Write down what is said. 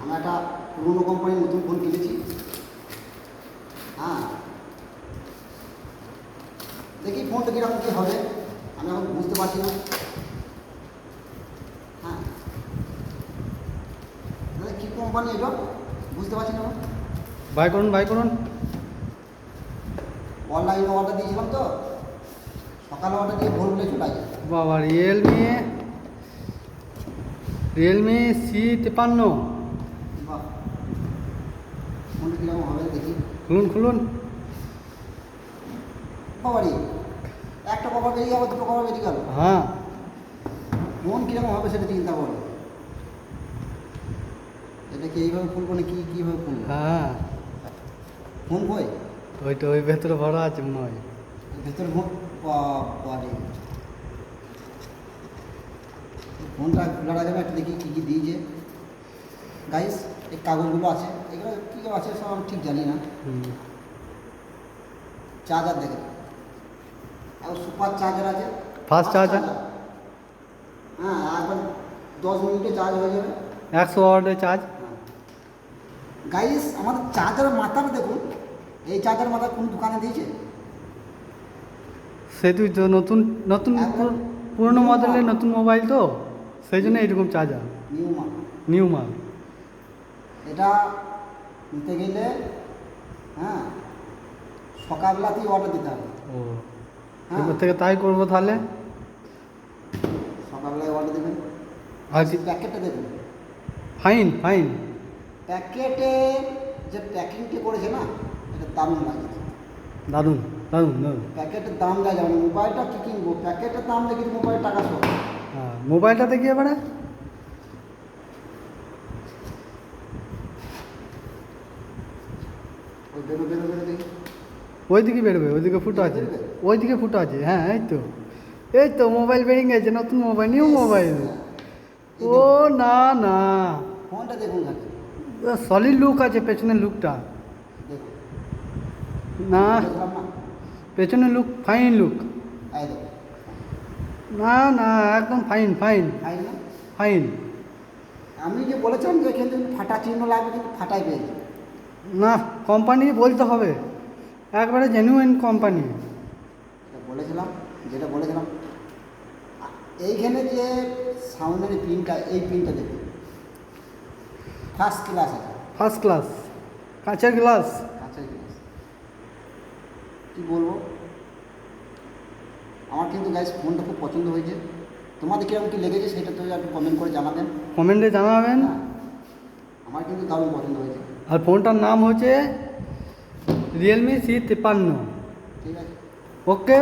আমি একটা পুরোনো কোম্পানির নতুন ফোন কিনেছি। হ্যাঁ। দেখি ফোনটা কীরকম কী হবে আমি এখন বুঝতে পারছি না। হ্যাঁ। দাদা কী কোম্পানি এটা? বুঝতে পারছি না। বাই করুন বাই করুন। অনলাইন অর্ডার দিয়েছিলাম তো। সকালে অর্ডার দিয়ে ভোর বলে চলে আসে। বাবা রিয়েলমি রিয়েলমি সি তিপান্ন বাহ ফোনটা কীরকম হবে দেখি খুলুন খুলুন। বাবারি একটা কভার বেরিয়ে যাবে দুটো কভার বেরিয়ে গেল। হ্যাঁ। ফোন কীরকম হবে সেটা চিন্তা করো। এটা কি এইভাবে খুলবো না কি কীভাবে খুলবো হ্যাঁ। ফোন কই? ওইটা ওই ভেতরে ভরা আছে মনে হয়। ভেতরে বাবারি ফোনটা আগে আমি একটা দেখি কী কী দিয়েছে। গাইস এই কাগজগুলো আছে। এগুলো কী আছে সব আমি ঠিক জানি না। চার্জার দেখে আর সুপার চার্জার আছে। Fast charger? হ্যাঁ একবার দশ মিনিটে চার্জ হয়ে যাবে। একশো ওয়ার্ডের চার্জ গাইস আমাদের চার্জারের মাথাটা দেখুন। এই চার্জার মাথা কোন দোকানে দিয়েছে? সেতুই তো নতুন নতুন পুর- পুরনো মডেলের নতুন মোবাইল তো। সেই জন্য এইরকম চার্জার নিউ মাল নিউ মাল এটা নিতে গেলে হ্যাঁ সকালবেলাতেই অর্ডার দিতে হবে। ও হ্যাঁ। এবার থেকে তাই করব তাহলে? সকালবেলায় অর্ডার দেবেন। প্যাকেটটা দেখুন ফাইন ফাইন প্যাকেটে যে প্যাকিংটা করেছে না এটা দারুণ লাগে। দারুণ দারুণ দারুণ প্যাকেটের দাম দেওয়া যাবে মোবাইলটা কী কিনবো? প্যাকেটের দাম দেখি মোবাইল টাকা শো হ্যাঁ মোবাইলটা দেখি এবারে ওই বেরো বেরো বেরো দেখি ওইদিকে বেরোবে ওইদিকে ফুটো আছে। ওইদিকে ফুটো আছে হ্যাঁ এই তো। এই তো মোবাইল বেরিয়ে গেছে নতুন মোবাইল নিউ মোবাইল ও না না। সলিড লুক আছে পেছনের লুকটা না। পেছনের লুক ফাইন লুক না না একদম ফাইন ফাইন ফাইন ফাইন আমি যে বলেছিলাম যে এখানে ফাটা চিহ্ন লাগবে কিন্তু ফাটাই পেয়েছি। না কোম্পানি বলতে হবে। একবারে জেনুইন কোম্পানি বলেছিলাম যেটা বলেছিলাম এইখানে যে সাউন্ডের পিনটা এই পিনটা দেখুন। ফার্স্ট ক্লাস আছে ফার্স্ট ক্লাস কাঁচের গ্লাস কাঁচের গ্লাস কী বলব? আমার কিন্তু গাইস ফোনটা খুব পছন্দ হয়েছে। তোমাদের কীরকম কী লেগেছে সেটা তো একটু কমেন্ট করে জানাবেন। কমেন্টে জানাবেন। হ্যাঁ। আমার কিন্তু দারুণ পছন্দ হয়েছে। আর ফোনটার নাম হচ্ছে রিয়েলমি সি তিপ্পান্ন। ওকে?